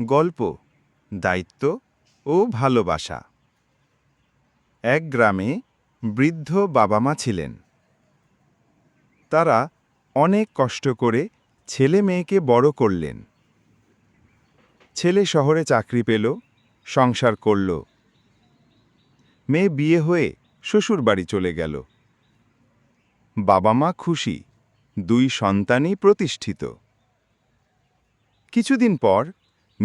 গল্প, দায়িত্ব ও ভালোবাসা। এক গ্রামে বৃদ্ধ বাবা মা ছিলেন। তারা অনেক কষ্ট করে ছেলে মেয়েকে বড় করলেন। ছেলে শহরে চাকরি পেল, সংসার করল। মেয়ে বিয়ে হয়ে শ্বশুর বাড়ি চলে গেল। বাবা মা খুশি, দুই সন্তানই প্রতিষ্ঠিত। কিছুদিন পর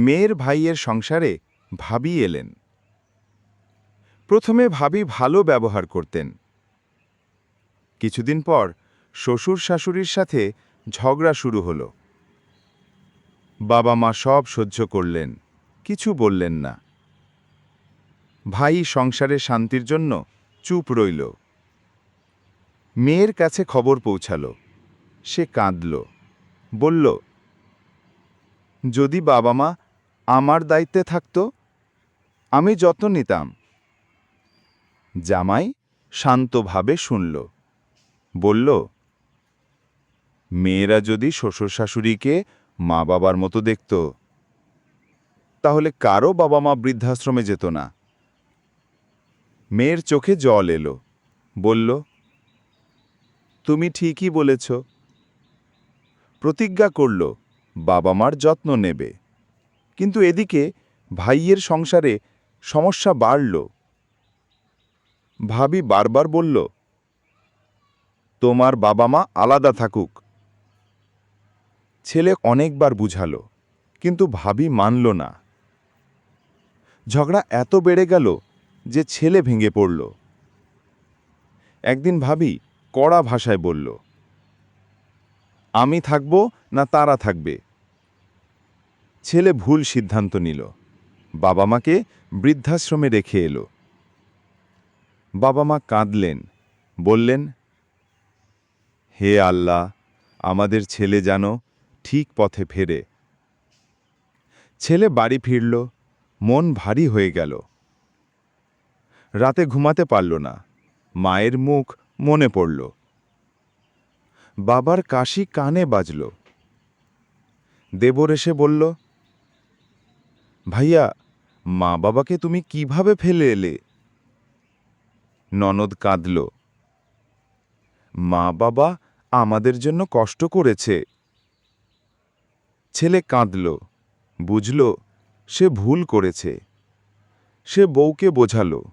মেয়ের ভাইয়ের সংসারে ভাবি এলেন। প্রথমে ভাবি ভালো ব্যবহার করতেন। কিছুদিন পর শ্বশুর শাশুড়ির সাথে ঝগড়া শুরু হল। বাবা মা সব সহ্য করলেন, কিছু বললেন না। ভাই সংসারে শান্তির জন্য চুপ রইল। মেয়ের কাছে খবর পৌঁছালো। সে কাঁদল, বলল, যদি বাবা মা আমার দায়িত্বে থাকত, আমি যত্ন নিতাম। জামাই শান্তভাবে শুনল, বলল, মেয়েরা যদি শ্বশুর শাশুড়িকে মা বাবার মতো দেখত, তাহলে কারও বাবা মা বৃদ্ধাশ্রমে যেত না। মেয়ের চোখে জল এলো, বলল, তুমি ঠিকই বলেছ। প্রতিজ্ঞা করল বাবা মার যত্ন নেবে। কিন্তু এদিকে ভাইয়ের সংসারে সমস্যা বাড়ল। ভাবি বারবার বলল, তোমার বাবা মা আলাদা থাকুক। ছেলে অনেকবার বুঝালো, কিন্তু ভাবি মানল না। ঝগড়া এত বেড়ে গেল যে ছেলে ভেঙে পড়ল। একদিন ভাবি কড়া ভাষায় বলল, আমি থাকব না তারা থাকবে? ছেলে ভুল সিদ্ধান্ত নিল। বাবা মাকে বৃদ্ধাশ্রমে রেখে এলো। বাবা মা কাঁদলেন, বললেন, হে আল্লাহ, আমাদের ছেলে যেন ঠিক পথে ফেরে। ছেলে বাড়ি ফিরল, মন ভারী হয়ে গেল। রাতে ঘুমাতে পারল না, মায়ের মুখ মনে পড়ল। বাবার কাশি কানে বাজল। দেবর এসে বলল ভাইয়া মা বাবাকে তুমি কীভাবে ফেলে এলে? ননদ কাঁদল। মা বাবা আমাদের জন্য কষ্ট করেছে। ছেলে কাঁদল। বুঝল, সে ভুল করেছে। সে বউকে বোঝালো।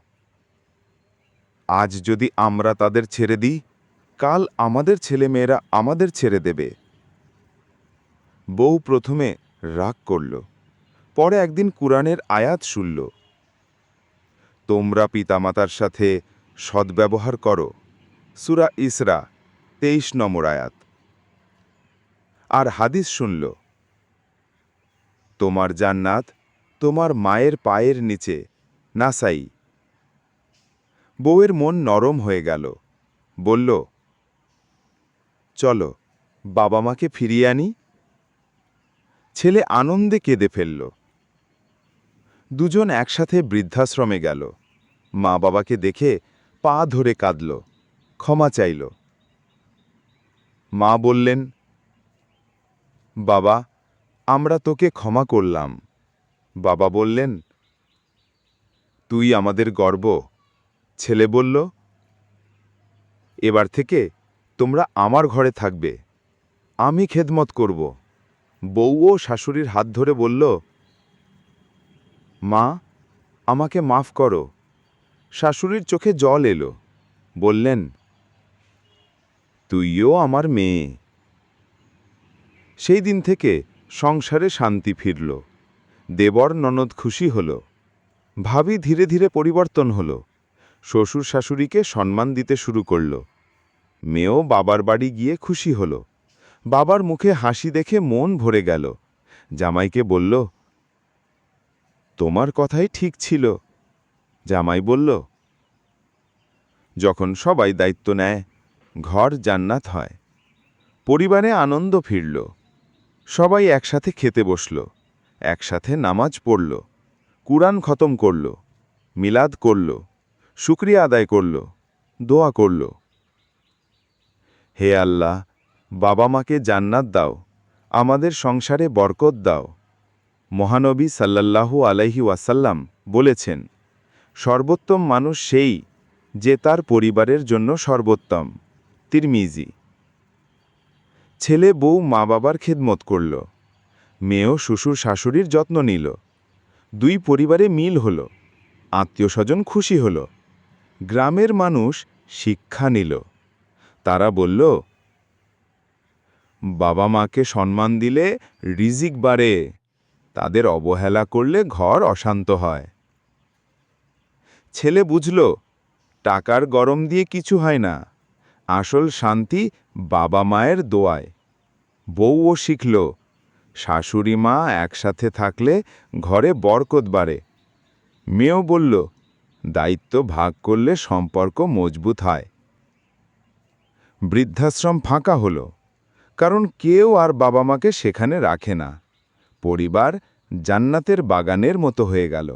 আজ যদি আমরা তাদের ছেড়ে দিই, কাল আমাদের ছেলেমেয়েরা আমাদের ছেড়ে দেবে। বউ প্রথমে রাগ করল। পরে একদিন কুরআনের আয়াত শুনল। তোমরা পিতামাতার সাথে সদ্ব্যবহার করো। সুরা ইসরা, তেইশ নম্বর আয়াত। আর হাদিস শুনল, তোমার জান্নাত তোমার মায়ের পায়ের নিচে নাসাই বউয়ের মন নরম হয়ে গেল, বলল, চলো, বাবা মাকে ফিরিয়ে আনি। ছেলে আনন্দে কেঁদে ফেলল। দুজন একসাথে বৃদ্ধাশ্রমে গেল। মা বাবাকে দেখে পা ধরে কাঁদল, ক্ষমা চাইল। মা বললেন, বাবা, আমরা তোকে ক্ষমা করলাম। বাবা বললেন, তুই আমাদের গর্ব। ছেলে বলল, এবার থেকে তোমরা আমার ঘরে থাকবে। আমি খেদমত করব। বউও শাশুড়ির হাত ধরে বলল মা, আমাকে মাফ করো। শাশুড়ির চোখে জল এলো। বললেন, তুইও আমার মেয়ে। সেই দিন থেকে সংসারে শান্তি ফিরল। দেবর ননদ খুশি হল। ভাবি ধীরে ধীরে পরিবর্তন হল। শ্বশুর শাশুড়িকে সম্মান দিতে শুরু করল। মেয়েও বাবার বাড়ি গিয়ে খুশি হল। বাবার মুখে হাসি দেখে মন ভরে গেল। জামাইকে বলল তোমার কথাই ঠিক ছিল। জামাই বলল, যখন সবাই দায়িত্ব নেয়, ঘর জান্নাত হয়। পরিবারে আনন্দ ফিরল। সবাই একসাথে খেতে বসল, একসাথে নামাজ পড়ল, কুরআন খতম করল, মিলাদ করল, শুক্রিয়া আদায় করল, দোয়া করল। হে আল্লাহ বাবা মাকে জান্নাত দাও, আমাদের সংসারে বরকত দাও। মহানবী সাল্লাল্লাহু আলাইহি ওয়াসাল্লাম বলেছেন, সর্বোত্তম মানুষ সেই যে তার পরিবারের জন্য সর্বোত্তম। তিরমিজি, ছেলে বউ মা বাবার খেদমত করল, মেয়েও শ্বশুর শাশুড়ির যত্ন নিল, দুই পরিবারে মিল হল আত্মীয় স্বজন খুশি হল, গ্রামের মানুষ শিক্ষা নিল। তারা বলল বাবা মাকে সম্মান দিলে রিজিক বাড়ে। তাদের অবহেলা করলে ঘর অশান্ত হয়। ছেলে বুঝল, টাকার গরম দিয়ে কিছু হয় না। আসল শান্তি বাবা মায়ের দোয়ায়। বউও শিখল, শাশুড়ি মা একসাথে থাকলে ঘরে বরকত বাড়ে। মেয়েও বলল, দায়িত্ব ভাগ করলে সম্পর্ক মজবুত হয়। বৃদ্ধাশ্রম ফাঁকা হলো, কারণ কেউ আর বাবা মাকে সেখানে রাখে না। পরিবার জান্নাতের বাগানের মতো হয়ে গেল।